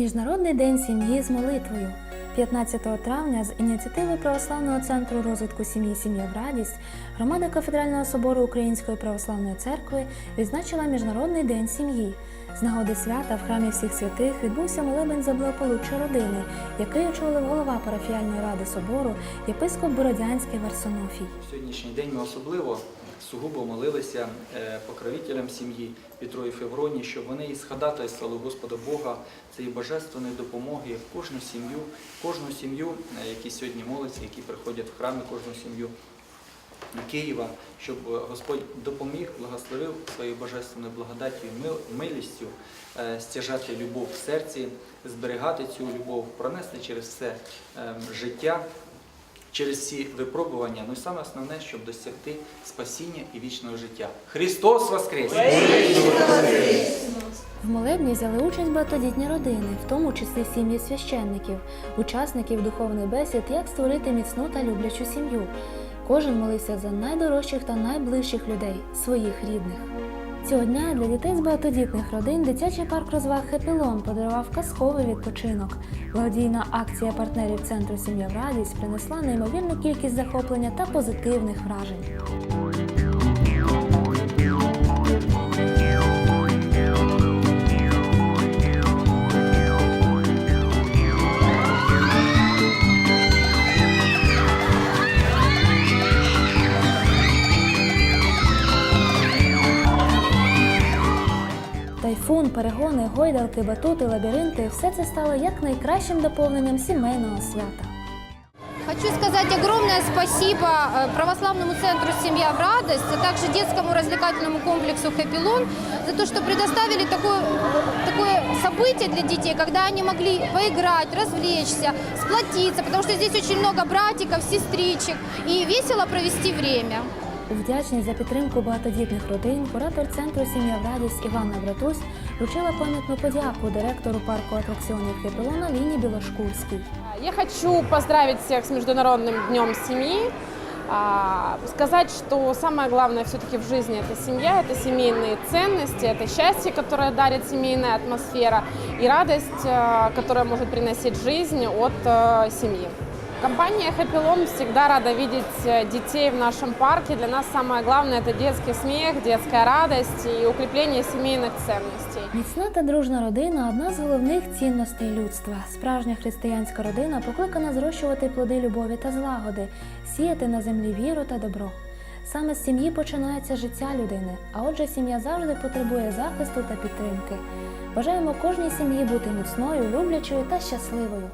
Міжнародний день сім'ї з молитвою. 15 травня з ініціативи Православного центру розвитку сім'ї Сім'я в радість громада кафедрального собору Української православної церкви відзначила Міжнародний день сім'ї. З нагоди свята в храмі всіх святих відбувся молебень за благополуччя родини, який очолив голова парафіальної ради собору, єпископ Бородянський Варсонофій. Сьогоднішній день ми особливо сугубо молилися е, покровителям сім'ї Петру і Февроні, щоб вони і сходатайствували Господа Бога цієї божественної допомоги в кожну сім'ю, кожну сім'ю, е, які сьогодні моляться, які приходять в храми, кожну сім'ю Києва, щоб Господь допоміг, благословив своєю божественною благодаттю милістю е, стяжати любов в серці, зберігати цю любов, пронести через все е, життя, через всі випробування. Ну і саме основне, щоб досягти спасіння і вічного життя. Христос Воскрес! В молебні взяли участь багатодітні родини, в тому числі сім'ї священників, учасників духовних бесід, як створити міцну та люблячу сім'ю. Кожен молився за найдорожчих та найближчих людей, своїх рідних. Цього дня для дітей з багатодітних родин дитячий парк розваг Хепілон подарував казковий відпочинок. Благодійна акція партнерів центру Сім'я в радість принесла неймовірну кількість захоплення та позитивних вражень. Перегони, гойдалки, батути, лабіринти все це стало як найкращим доповненням сімейного свята. Хочу сказать огромное спасибо э, православному центру «Семья в радость», а также детскому развлекательному комплексу «Хэппи за то, что предоставили такое, такое событие для детей, когда они могли поиграть, развлечься, сплотиться, потому что здесь очень много братиков, сестричек, и весело провести время. У вдячність за підтримку багатодітних родин куратор центру Сім'я в радість Іванна Братусь вручила пам'ятну подяку директору парку атракціонів Хепілона Ліні Білошкурській. Я хочу поздравить всех с Международным днем семьи. а, Сказать, что самое главное все-таки в жизни это семья, это семейные ценности, это счастье, которое дарит семейная атмосфера и радость, э, которая может приносить жизнь от э, семьи. Компания Happy Lawn всегда рада видеть э, детей в нашем парке. Для нас самое главное это детский смех, детская радость и укрепление семейных ценностей. Міцна та дружна родина одна з головних цінностей людства. Справжня християнська родина покликана зрощувати плоди любові та злагоди, сіяти на землі віру та добро. Саме з сім'ї починається життя людини, а отже, сім'я завжди потребує захисту та підтримки. Бажаємо кожній сім'ї бути міцною, люблячою та щасливою.